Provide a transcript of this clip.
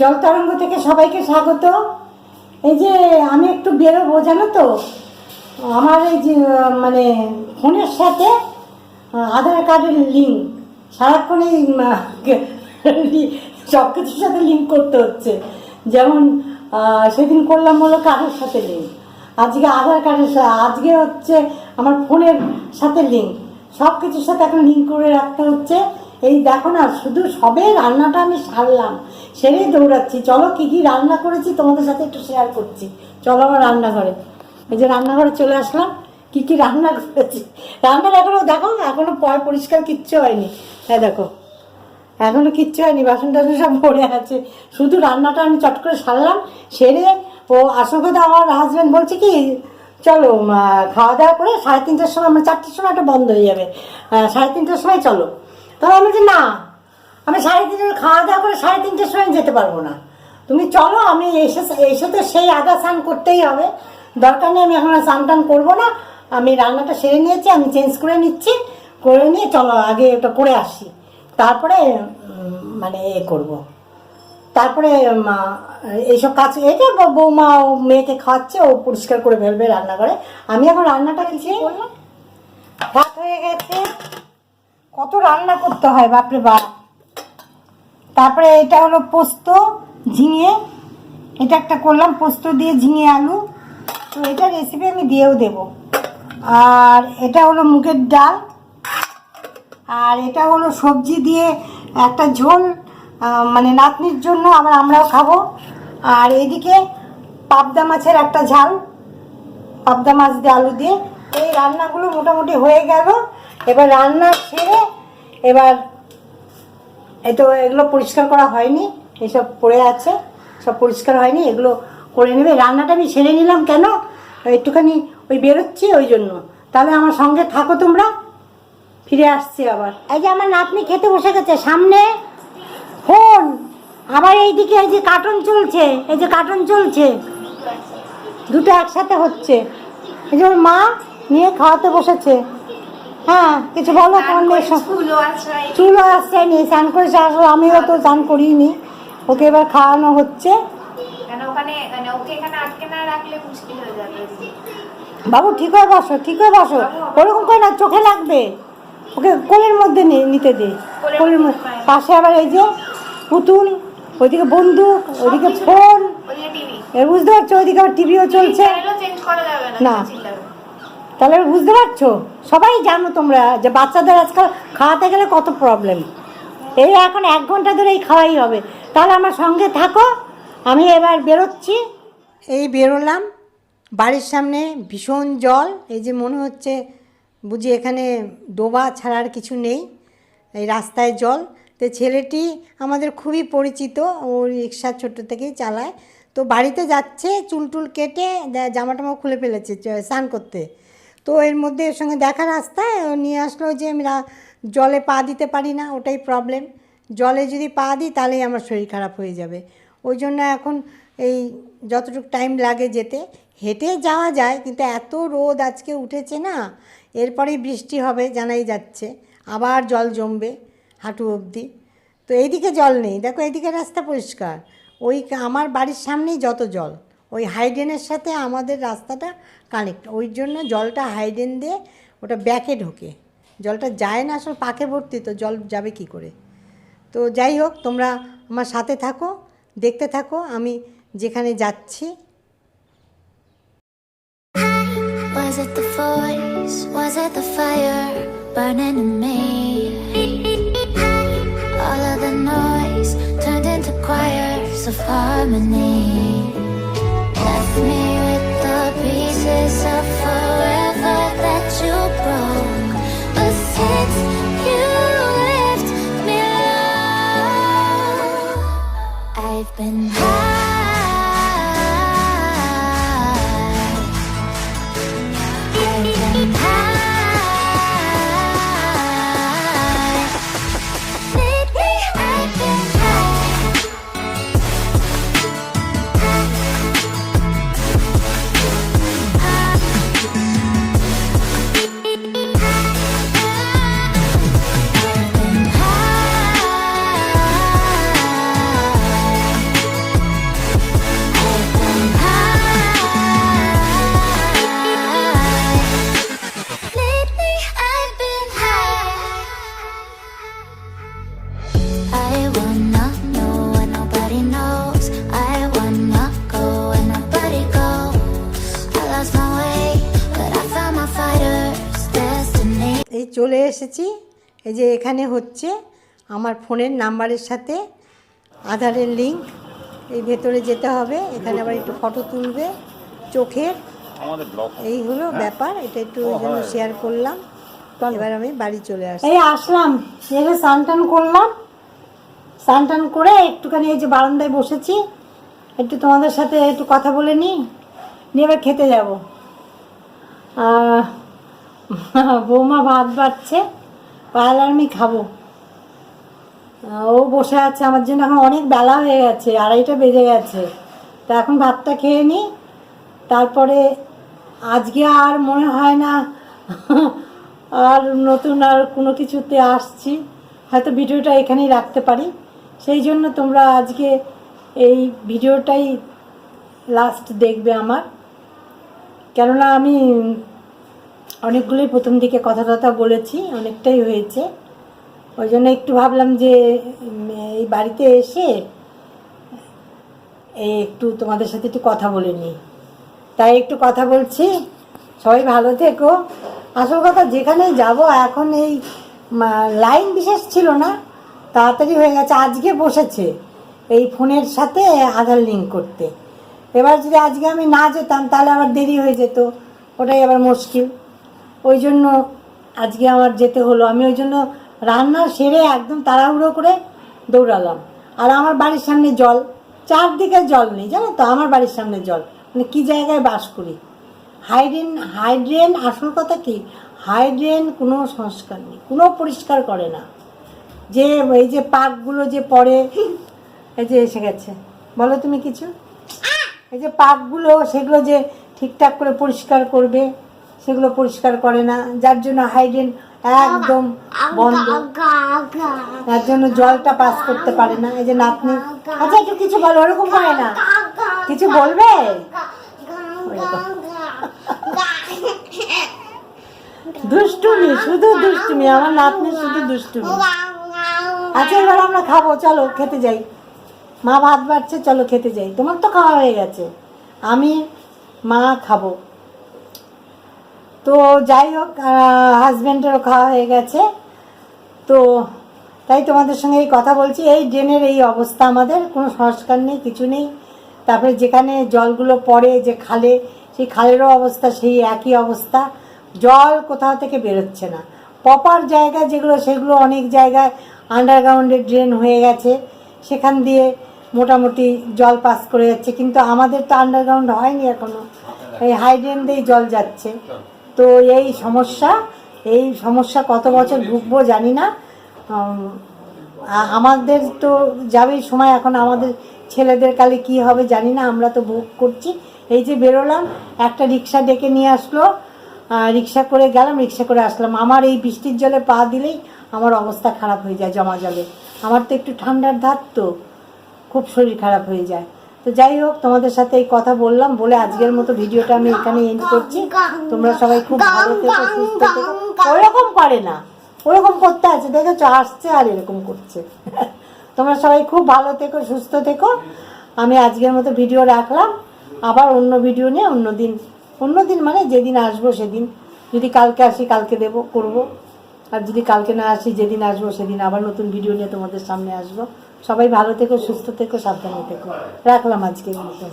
জল তরঙ্গ থেকে সবাইকে স্বাগত। এই যে আমি একটু বেরোবো, জানো তো? আমার এই যে মানে ফোনের সাথে আধার কার্ডের লিঙ্ক সারাক্ষণ এই সব কিছুর সাথে লিঙ্ক করতে হচ্ছে। যেমন সেদিন করলাম হলো কার্ডের সাথে লিঙ্ক আজকে আধার কার্ডের সাথে আজকে হচ্ছে আমার ফোনের সাথে লিঙ্ক সব কিছুর সাথে এখন লিঙ্ক করে রাখতে হচ্ছে। এই দেখো না, শুধু সবে রান্নাটা আমি সারলাম, সেরেই দৌড়াচ্ছি। চলো কি কি রান্না করেছি তোমাদের সাথে একটু শেয়ার করছি। চলো আমার রান্নাঘরে। এই যে রান্নাঘরে চলে আসলাম, কি কি রান্না করেছি? রান্নার এখনও দেখো, এখনও পয় পরিষ্কার কিচ্ছু হয়নি। হ্যাঁ দেখো, এখনও কিচ্ছু হয়নি, বাসন টাসন সব পড়ে আছে। শুধু রান্নাটা আমি চট করে সারলাম, সেরে ও কথা আমার হাজব্যান্ড বলছে কি, চলো খাওয়া দাওয়া করে সাড়ে তিনটার সময় আমার চারটের সময় একটা বন্ধ হয়ে যাবে। সাড়ে তিনটার সময় চলো। তবে আমি বলছি না আমি সাড়ে তিনটার খাওয়া দাওয়া করে সাড়ে তিনটের সময় যেতে পারব না। তুমি চলো আমি এসে এসে তো সেই আদা স্নান করতেই হবে। দরকার নেই আমি এখন আর স্নান টান করব না। আমি রান্নাটা সেরে নিয়েছি আমি চেঞ্জ করে নিচ্ছি। করে নিয়ে চলো আগে ওটা করে আসি। তারপরে মানে এ করব। তারপরে এইসব কাজ এটা বৌমা ও মেয়েকে খাওয়াচ্ছে ও পরিষ্কার করে ফেলবে রান্নাঘরে। আমি এখন রান্নাটা কিছু ভাত হয়ে গেছে। রান্না করতে হয়, বাপরে বাপ। তারপরে এটা হলো পোস্ত, ঝিঙে। এটা একটা করলাম, পোস্ত দিয়ে ঝিঙে আলু। তো এটা রেসিপি আমি দিয়েও দেব। আর এটা হলো মুগের ডাল। আর এটা হলো সবজি দিয়ে একটা ঝোল মানে নাতনির জন্য আবার আমরাও খাব। আর এদিকে পাবদা মাছের একটা ঝাল, পাবদা মাছ দিয়ে আলু দিয়ে। এই রান্নাগুলো মোটামুটি হয়ে গেল। এবার রান্না ছেড়ে এবার এই তো এগুলো পরিষ্কার করা হয়নি, এসব পড়ে আছে, সব পরিষ্কার হয়নি, এগুলো করে নেবে। রান্নাটা আমি সেরে নিলাম কেন? একটুখানি ওই বেরোচ্ছি ওই জন্য। তাহলে আমার সঙ্গে থাকো তোমরা। ফিরে আসছি আবার। এই যে আমার নাতনি খেতে বসে গেছে, সামনে ফোন আবার এইদিকে এই যে কার্টুন চলছে, এই যে কার্টুন চলছে। দুটো একসাথে হচ্ছে। এই যে ওর মা নিয়ে খাওয়াতে বসেছে। হ্যাঁ কিছু বলো তোমার মেয়ের চুলও আসছে নি স্নান করেছে আসলে আমিও তো স্নান করিনি। ওকে এবার খাওয়ানো হচ্ছে। মানে বাবু ঠিক হয়ে বসো ঠিক হয়ে বসো। ওরকম করে না চোখে লাগবে। ওকে কোলের মধ্যে নে- নিতে দে। কোলের মধ্যে পাশে আবার এই যে পুতুল ওইদিকে বন্দুক ওইদিকে ফোন। বুঝতে পারছ ওইদিকে আবার টিভিও চলছে। করা না। তাহলে বুঝতে পারছ? সবাই জানো তোমরা যে বাচ্চাদের আজকাল খাওয়াতে গেলে কত প্রবলেম এই এখন এক ঘণ্টা ধরে এই খাওয়াই হবে। তাহলে আমার সঙ্গে থাকো, আমি এবার বেরোচ্ছি। এই বেরোলাম, বাড়ির সামনে ভীষণ জল, এই যে মনে হচ্ছে বুঝি এখানে ডোবা ছাড়ার কিছু নেই, এই রাস্তায় জল। তো ছেলেটি আমাদের খুবই পরিচিত, ও রিক্সা ছোটো থেকেই চালায়। তো বাড়িতে যাচ্ছে, চুল টুল কেটে জামা টামা খুলে ফেলেছে, স্নান করতে। তো এর মধ্যে এর সঙ্গে দেখা রাস্তায় নিয়ে আসলো যে আমি রা- জলে পা দিতে পারি না, ওটাই প্রবলেম জলে যদি পা দিই তাহলেই আমার শরীর খারাপ হয়ে যাবে। ওই জন্য এখন এই যতটুকু টাইম লাগে যেতে, হেঁটে যাওয়া যায়, কিন্তু এত রোদ আজকে উঠেছে না, এরপরেই বৃষ্টি হবে জানাই যাচ্ছে। আবার জল জমবে হাঁটু অবধি। তো এইদিকে জল নেই। দেখো এইদিকে রাস্তা পরিষ্কার। ওই আমার বাড়ির সামনেই যত জল। ওই হাইডেনের সাথে আমাদের রাস্তাটা কানেক্ট ওই জন্য জলটা হাইডেন দিয়ে ওটা ব্যাকে ঢোকে। জলটা যায় না, আসলে পাকে ভর্তি, তো জল যাবে কি করে? তো যাই হোক, তোমরা আমার সাথে থাকো, দেখতে থাকো, আমি যেখানে যাচ্ছি। Was it the voice? Harmony. Me with the pieces of forever চলে এসেছি। এই যে এখানে হচ্ছে আমার ফোনের নাম্বারের সাথে আধারের লিঙ্ক এই ভেতরে যেতে হবে। এখানে আবার একটু ফটো তুলবে চোখের। এই হলো ব্যাপার। এটা একটু ওই জন্য শেয়ার করলাম। এবার আমি বাড়ি চলে আসি এই আসলাম। এসে স্নান টান করলাম। স্নান টান করে একটুখানি এই যে বারান্দায় বসেছি। একটু তোমাদের সাথে একটু কথা বলে নিই। নিয়ে এবার খেতে যাব। বৌমা ভাত বাড়ছে পায়াল আমি খাব। ও বসে আছে, আমার জন্য এখন অনেক বেলা হয়ে গেছে, আড়াইটা বেজে গেছে। তা এখন ভাতটা খেয়ে নিই তারপরে আজকে আর মনে হয় না, আর নতুন আর কোনো কিছুতে আসছি, হয়তো ভিডিওটা এখানেই রাখতে পারি। সেই জন্য তোমরা আজকে এই ভিডিওটাই লাস্ট দেখবে আমার। কেননা আমি অনেকগুলোই প্রথম দিকে কথা টথা বলেছি, অনেকটাই হয়েছে। ওই জন্য একটু ভাবলাম যে এই বাড়িতে এসে এই একটু তোমাদের সাথে একটু কথা বলে নিই। তাই একটু কথা বলছি। সবাই ভালো থেকো। আসল কথা, যেখানে যাব, এখন এই লাইন বিশেষ ছিল না। তাড়াতাড়ি হয়ে গেছে, আজকে বসেছে এই ফোনের সাথে আধার লিঙ্ক করতে। এবার যদি আজকে আমি না যেতাম, তাহলে আবার দেরি হয়ে যেত। ওটাই আবার মুশকিল। ওই জন্য আজকে আমার যেতে হলো। আমি ওই জন্য রান্না সেরে একদম তাড়াহুড়ো করে দৌড়ালাম। আর আমার বাড়ির সামনে জল, চারদিকে জল নেই, জানো তো? আমার বাড়ির সামনে জল। মানে কী জায়গায় বাস করি? হাইড্রেন হাইড্রেন আসল কথা কি? হাইড্রেন কোনো সংস্কার নেই, কোনো পরিষ্কার করে না। যে এই যে পাকগুলো যে পড়ে, এই যে এসে গেছে। বলো তুমি কিছু? এই যে পাকগুলো, সেগুলো যে ঠিকঠাক করে পরিষ্কার করবে। সেগুলো পরিষ্কার করে না। যার জন্য হাইড্রেন একদম বন্ধ। তার জন্য জলটা পাস করতে পারে না। এই যে নাতনি। আচ্ছা একটু কিছু বলো, ওরকম করে না? কিছু বলবে? দুষ্টুমি, শুধু দুষ্টুমি। আমার নাতনি শুধু দুষ্টুমি। আচ্ছা এবার আমরা খাব। চলো, খেতে যাই। মা ভাত বাড়ছে, চলো খেতে যাই। তোমার তো খাওয়া হয়ে গেছে। আমি মা খাব। তো যাই হোক হাজব্যান্ডেরও খাওয়া হয়ে গেছে। তো তাই তোমাদের সঙ্গে এই কথা বলছি। এই ড্রেনের এই অবস্থা আমাদের, কোনো সংস্কার নেই, কিছু নেই। তারপরে যেখানে জলগুলো পড়ে, যে খালে, সেই খালেরও অবস্থা সেই একই অবস্থা। জল কোথাও থেকে বেরোচ্ছে না। প্রপার জায়গা যেগুলো, সেগুলো অনেক জায়গায় আন্ডারগ্রাউন্ডে ড্রেন হয়ে গেছে। সেখান দিয়ে মোটামুটি জল পাস করে যাচ্ছে। কিন্তু আমাদের তো আন্ডারগ্রাউন্ড হয়নি এখনও। এই হাই ড্রেন দিয়েই জল যাচ্ছে। তো এই সমস্যা এই সমস্যা কত বছর ভুগবো জানি না। আমাদের তো যাবেই সময়, এখন আমাদের ছেলেদের কালে কি হবে জানি না, আমরা তো ভোগ করছি। এই যে বেরোলাম, একটা রিক্সা ডেকে নিয়ে আসলো। রিক্সা করে গেলাম, রিক্সা করে আসলাম। আমার এই বৃষ্টির জলে পা দিলেই আমার অবস্থা খারাপ হয়ে যায় জমা জলে। আমার তো একটু ঠান্ডার ধার তো, খুব শরীর খারাপ হয়ে যায়। তো যাই হোক, তোমাদের সাথে এই কথা বললাম বলে আজকের মতো ভিডিওটা আমি এখানে এন্ড করছি। তোমরা সবাই খুব ভালো থেকো, সুস্থ থেকো। ওরকম করে না, ওরকম করতে আছে, দেখেছ, আসছে আর এরকম করছে। তোমরা সবাই খুব ভালো থেকো, সুস্থ থেকো। আমি আজকের মতো ভিডিও রাখলাম। আবার অন্য ভিডিও নিয়ে অন্য দিন অন্য দিন মানে যেদিন আসব সেদিন। যদি কালকে আসি, কালকে দেব, করব। আর যদি কালকে না আসি, যেদিন আসব সেদিন আবার নতুন ভিডিও নিয়ে তোমাদের সামনে আসব। সবাই ভালো থেকো সুস্থ থেকো সাবধানে থেকো। রাখলাম আজকের মতো।